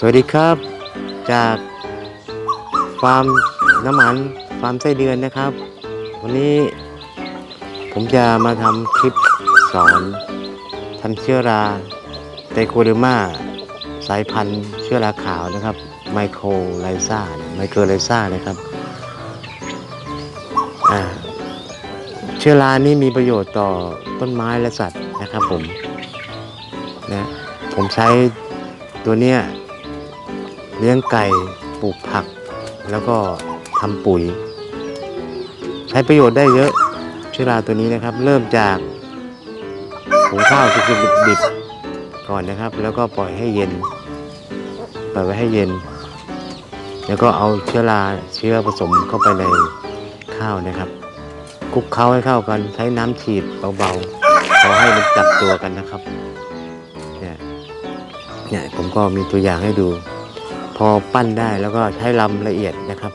สวัสดีครับ จากฟาร์มน้ำมันฟาร์มไส้เดือนนะครับ วันนี้ผมจะมาทำคลิปสอนทำเชื้อราไตโคเดอร์มาสายพันธุ์เชื้อราขาวนะครับ ไมโครไลซ่าไมโครไลซ่านะครับเชื้อรานี้มีประโยชน์ต่อต้นไม้และสัตว์นะครับผมนะผมใช้ตัวเนี้ย เลี้ยงไก่ปลูกผัก แล้วก็ทำปุ๋ย ใช้ประโยชน์ได้เยอะเชื้อราตัวนี้นะครับ เริ่มจากหุงข้าวสุกๆดิบๆก่อนนะครับ แล้วก็ปล่อยให้เย็นปล่อยไว้ให้เย็น แล้วก็เอาเชื้อราเชื้อผสมเข้าไปในข้าวนะครับคลุกเคล้าให้เข้ากันใช้น้ำฉีดเบาๆพอให้มันจับตัวกันนะครับเนี่ยเนี่ยผมก็มีตัวอย่างให้ดู พอปั้นได้แล้วก็ใช้ลำละเอียดนะครับ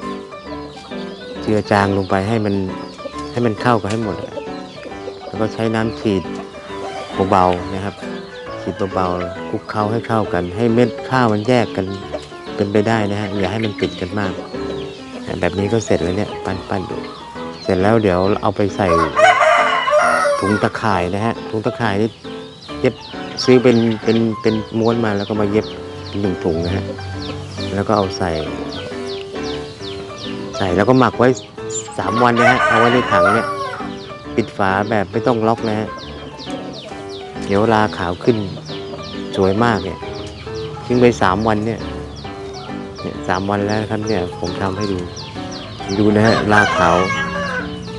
เจือจางลงไปให้มันให้มันเข้ากันให้หมด แล้วก็ใช้น้ำฉีดเบาๆนะครับฉีดเบาๆคลุกเคล้าให้เข้ากัน ให้เม็ดข้าวมันแยกกันเป็นไปได้นะฮะอย่าให้มันติดกันมาก แบบนี้ก็เสร็จแล้วเนี่ยปั้นปั้นดูเสร็จแล้วเดี๋ยวเอาไปใส่ถุงตะข่ายนะฮะถุงตะข่ายนี่เย็บซื้อเป็นเป็นเป็นม้วนมาแล้วก็มาเย็บ หนึ่งถุงนะฮะ แล้วก็เอาใส่ ใส่แล้วก็หมักไว้สามวันนะฮะ เอาไว้ในถังเนี่ย ปิดฝาแบบไม่ต้องล็อกนะฮะเดี๋ยวลาขาวขึ้นสวยมากเนี่ยทิ้งไปสามวันเนี่ยเนี่ยสามวันแล้วครับเนี่ยผมทำให้ดู ดูนะฮะลาขาว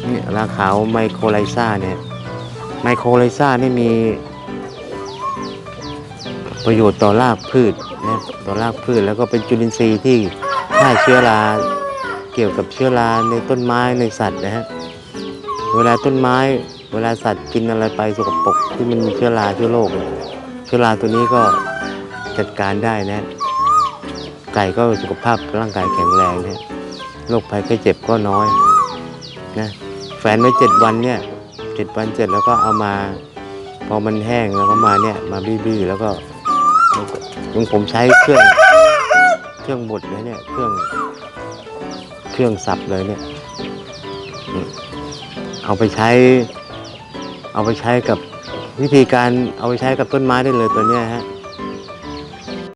เนี่ยลาขาวไมโครไลซ่าเนี่ยไมโครไลซ่านี่มี ประโยชน์ต่อรากพืชนะต่อรากพืชแล้วก็เป็นจุลินทรีย์ที่ฆ่าเชื้อราเกี่ยวกับเชื้อราในต้นไม้ในสัตว์นะฮะเวลาต้นไม้ เวลาสัตว์กินอะไรไปสกปรกที่มันมีเชื้อราเชื้อโรคเชื้อราตัวนี้ก็จัดการได้นะ ไก่ก็สุขภาพร่างกายแข็งแรงนะโรคภัยไข้เจ็บก็น้อยนะแฝนไว้เจ็ดวันเนี่ยเจ็ดวันเสร็จแล้วก็เอามา พอมันแห้งแล้วก็มาเนี่ยมาบี้ๆแล้วก็ ยังผมใช้เครื่องเครื่องบดเลยเนี่ย เครื่อง เครื่องสับเลยเนี่ย เอาไปใช้ เอาไปใช้กับวิธีการเอาไปใช้กับต้นไม้ได้เลยตัวเนี้ยฮะ